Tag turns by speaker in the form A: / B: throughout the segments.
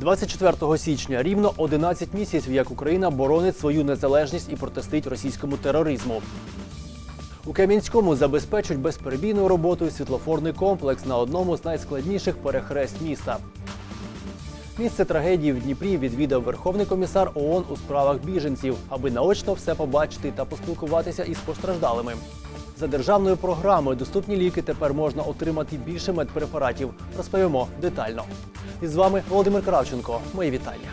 A: 24 січня рівно 11 місяців, як Україна боронить свою незалежність і протистоїть російському тероризму. У Кам'янському забезпечують безперебійною роботою світлофорний комплекс на одному з найскладніших перехрест міста. Місце трагедії в Дніпрі відвідав Верховний комісар ООН у справах біженців, аби наочно все побачити та поспілкуватися із постраждалими. За державною програмою доступні ліки тепер можна отримати більше медпрепаратів. Розповімо детально. І з вами Володимир Кравченко. Мої вітання.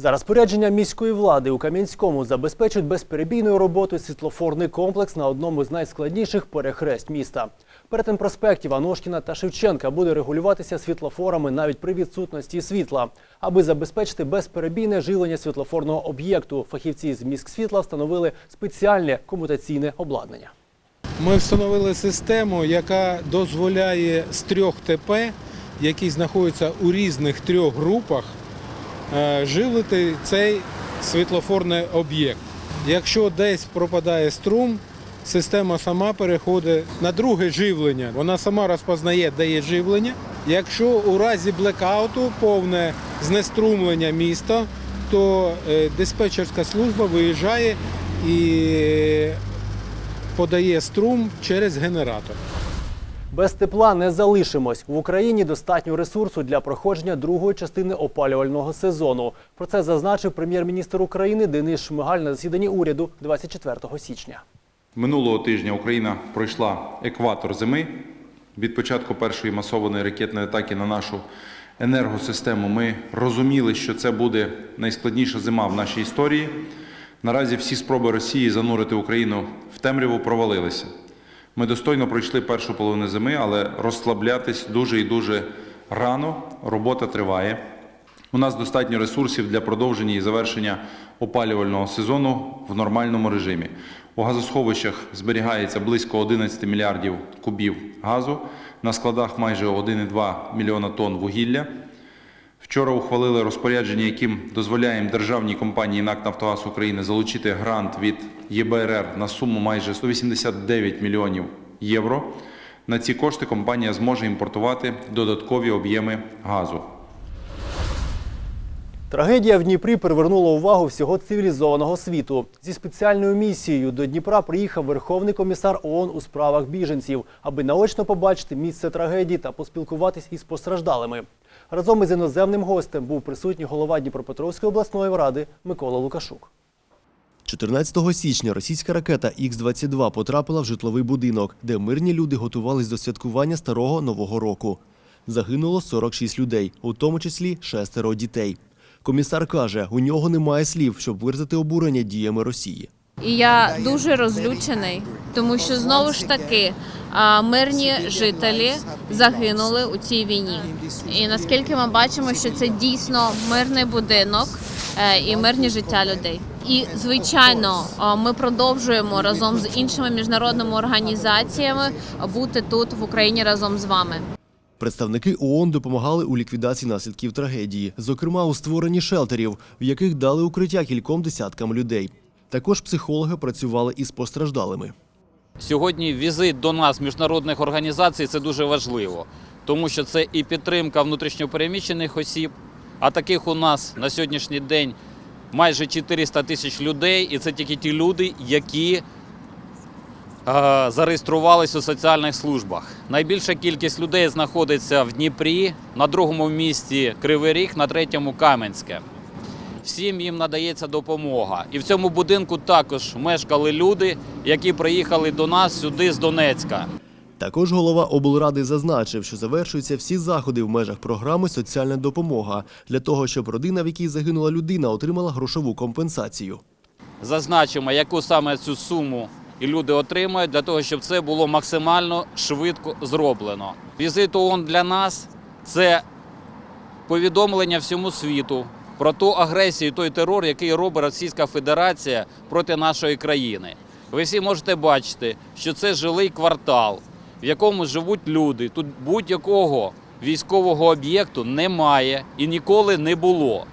A: За розпорядженням міської влади у Кам'янському забезпечують безперебійною роботою світлофорний комплекс на одному з найскладніших перехрест міста. Перетин проспектів Аношкіна та Шевченка буде регулюватися світлофорами навіть при відсутності світла. Аби забезпечити безперебійне живлення світлофорного об'єкту, фахівці з міськсвітла встановили спеціальне комутаційне обладнання.
B: Ми встановили систему, яка дозволяє з трьох ТП, які знаходяться у різних трьох групах, е, живлити цей світлофорний об'єкт. Якщо десь пропадає струм, система сама переходить на друге живлення. Вона сама розпознає, де є живлення. Якщо у разі блекауту повне знеструмлення міста, то е, диспетчерська служба виїжджає і подає струм через генератор.
A: Без тепла не залишимось. В Україні достатньо ресурсу для проходження другої частини опалювального сезону. Про це зазначив прем'єр-міністр України Денис Шмигаль на засіданні уряду 24 січня.
C: Минулого тижня Україна пройшла екватор зими. Від початку першої масованої ракетної атаки на нашу енергосистему ми розуміли, що це буде найскладніша зима в нашій історії. Наразі всі спроби Росії занурити Україну в темряву провалилися. Ми достойно пройшли першу половину зими, але розслаблятись дуже і дуже рано. Робота триває. У нас достатньо ресурсів для продовження і завершення опалювального сезону в нормальному режимі. У газосховищах зберігається близько 11 мільярдів кубів газу, на складах майже 1,2 мільйона тонн вугілля. Вчора ухвалили розпорядження, яким дозволяємо державній компанії НАК «Нафтогаз України залучити грант від ЄБРР на суму майже 189 мільйонів євро. На ці кошти компанія зможе імпортувати додаткові об'єми газу.
A: Трагедія в Дніпрі привернула увагу всього цивілізованого світу. Зі спеціальною місією до Дніпра приїхав Верховний комісар ООН у справах біженців, аби наочно побачити місце трагедії та поспілкуватись із постраждалими. Разом із іноземним гостем був присутній голова Дніпропетровської обласної ради Микола Лукашук.
D: 14 січня російська ракета Х-22 потрапила в житловий будинок, де мирні люди готувались до святкування старого нового року. Загинуло 46 людей, у тому числі шестеро дітей. Комісар каже, у нього немає слів, щоб виразити обурення діями Росії.
E: І я дуже розлючений, тому що знову ж таки мирні жителі загинули у цій війні. І наскільки ми бачимо, що це дійсно мирний будинок е, і мирні життя людей. І звичайно, ми продовжуємо разом з іншими міжнародними організаціями бути тут в Україні разом з вами.
D: Представники ООН допомагали у ліквідації наслідків трагедії, зокрема у створенні шелтерів, в яких дали укриття кільком десяткам людей. Також психологи працювали із постраждалими.
F: Сьогодні візит до нас міжнародних організацій це дуже важливо, тому що це і підтримка внутрішньопереміщених осіб, а таких у нас на сьогоднішній день майже 400 тисяч людей, і це тільки ті люди, які зареєструвалися у соціальних службах. Найбільша кількість людей знаходиться в Дніпрі, на другому місці Кривий Ріг, на третьому Кам'янське. Всім їм надається допомога. І в цьому будинку також мешкали люди, які приїхали до нас сюди з Донецька.
D: Також голова облради зазначив, що завершуються всі заходи в межах програми Соціальна допомога для того, щоб родина, в якій загинула людина, отримала грошову компенсацію.
F: Зазначимо, яку саме цю суму і люди отримають для того, щоб це було максимально швидко зроблено. Візит ООН для нас це повідомлення всьому світу про ту агресію, той терор, який робить Російська Федерація проти нашої країни. Ви всі можете бачити, що це жилий квартал, в якому живуть люди. Тут будь-якого військового об'єкту немає і ніколи не було.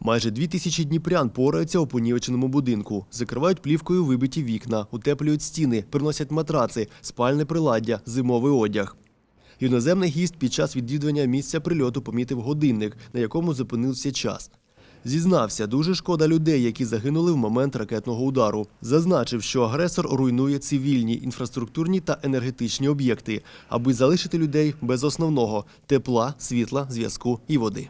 D: Майже дві тисячі дніпрян пораються у понівеченому будинку, закривають плівкою вибиті вікна, утеплюють стіни, приносять матраци, спальне приладдя, зимовий одяг. Іноземний гість під час відвідування місця прильоту помітив годинник, на якому зупинився час. Зізнався, дуже шкода людей, які загинули в момент ракетного удару. Зазначив, що агресор руйнує цивільні, інфраструктурні та енергетичні об'єкти, аби залишити людей без основного тепла, світла, зв'язку і води.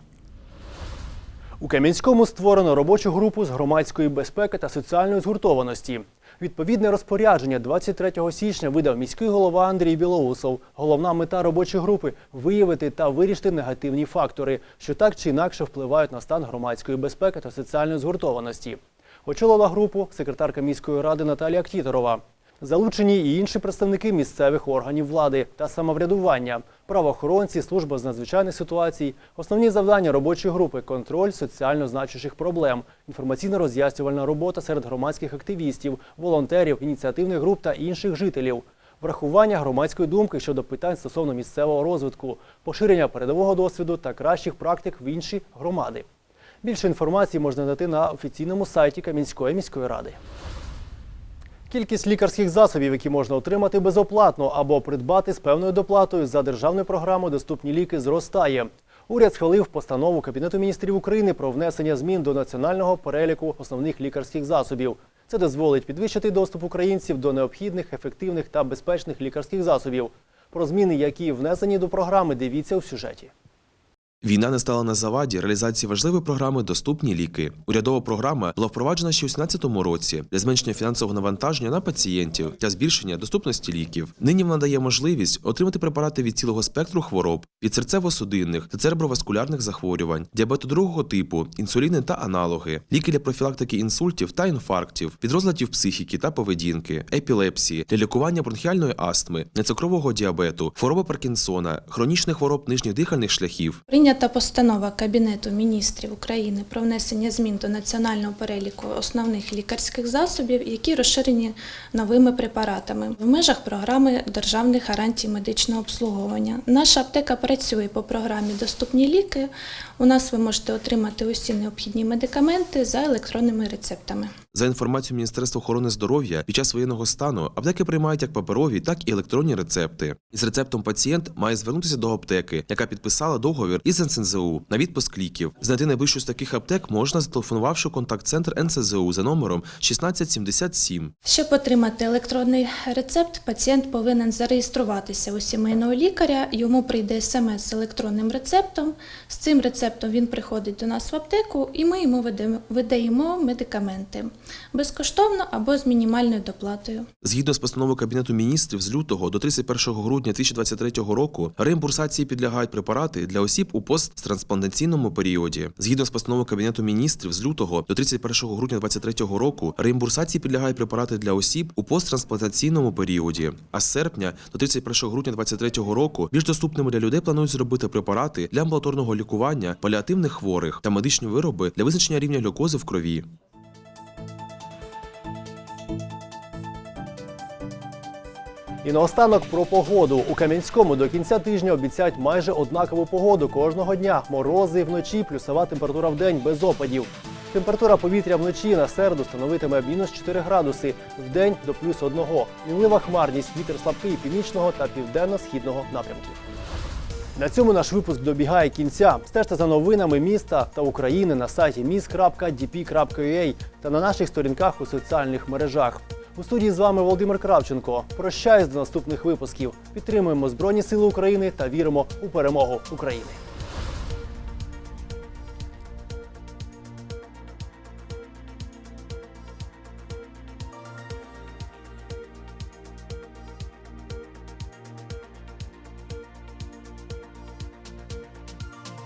A: У Кам'янському створено робочу групу з громадської безпеки та соціальної згуртованості. Відповідне розпорядження 23 січня видав міський голова Андрій Білоусов. Головна мета робочої групи виявити та вирішити негативні фактори, що так чи інакше впливають на стан громадської безпеки та соціальної згуртованості. Очолила групу секретарка міської ради Наталія Ктіторова. Залучені і інші представники місцевих органів влади та самоврядування, правоохоронці, служба з надзвичайних ситуацій. Основні завдання робочої групи контроль соціально значущих проблем, інформаційно-роз'яснювальна робота серед громадських активістів, волонтерів, ініціативних груп та інших жителів. Врахування громадської думки щодо питань стосовно місцевого розвитку, поширення передового досвіду та кращих практик в інші громади. Більше інформації можна знайти на офіційному сайті Кам'янської міської ради. Кількість лікарських засобів, які можна отримати безоплатно або придбати з певною доплатою за державною програмою Доступні ліки зростає. Уряд схвалив постанову Кабінету міністрів України про внесення змін до національного переліку основних лікарських засобів. Це дозволить підвищити доступ українців до необхідних, ефективних та безпечних лікарських засобів. Про зміни, які внесені до програми, дивіться у сюжеті.
G: Війна не стала на заваді реалізації важливої програми Доступні ліки. Урядова програма була впроваджена ще у 2017 році для зменшення фінансового навантаження на пацієнтів та збільшення доступності ліків. Нині вона дає можливість отримати препарати від цілого спектру хвороб, від серцево-судинних та цереброваскулярних захворювань, діабету другого типу, інсуліни та аналоги, ліки для профілактики інсультів та інфарктів, від розладів психіки та поведінки, епілепсії, для лікування бронхіальної астми, нецукрового діабету, хвороби Паркінсона, хронічних хвороб нижніх дихальних шляхів,
H: Прийнята постанова Кабінету міністрів України про внесення змін до національного переліку основних лікарських засобів, які розширені новими препаратами в межах програми державних гарантій медичного обслуговування. Наша аптека працює по програмі Доступні ліки. У нас ви можете отримати усі необхідні медикаменти за електронними рецептами.
G: За інформацією Міністерства охорони здоров'я, під час воєнного стану аптеки приймають як паперові, так і електронні рецепти. Із рецептом пацієнт має звернутися до аптеки, яка підписала договір із НСЗУ на відпуск ліків. Знайти найближчу з таких аптек можна, зателефонувавши контакт-центр НСЗУ за номером 1677.
H: Щоб отримати електронний рецепт, пацієнт повинен зареєструватися у сімейного лікаря. Йому прийде смс з електронним рецептом. З цим рецептом він приходить до нас в аптеку, і ми йому видаємо- медикаменти безкоштовно або з мінімальною доплатою.
G: Згідно з постановою Кабінету міністрів з лютого до 31 грудня 2023 року реімбурсації підлягають препарати для осіб у посттрансплантаційному періоді. Згідно з постановою Кабінету міністрів з лютого до 31 грудня 2023 року реімбурсації підлягають препарати для осіб у посттрансплантаційному періоді. А з серпня до 31 грудня 2023 року більш доступними для людей планують зробити препарати для амбулаторного лікування паліативних хворих та медичні вироби для визначення рівня глюкози в крові.
A: І наостанок про погоду. У Кам'янському до кінця тижня обіцяють майже однакову погоду кожного дня. Морози вночі, плюсова температура в день без опадів. Температура повітря вночі на середу становитиме мінус 4 градуси, в день до плюс 1. Мінлива хмарність, вітер слабкий північного та південно-східного напрямків. На цьому наш випуск добігає кінця. Стежте за новинами міста та України на сайті mis.dp.ua та на наших сторінках у соціальних мережах. У студії з вами Володимир Кравченко. Прощаюсь до наступних випусків. Підтримуємо Збройні Сили України та віримо у перемогу України.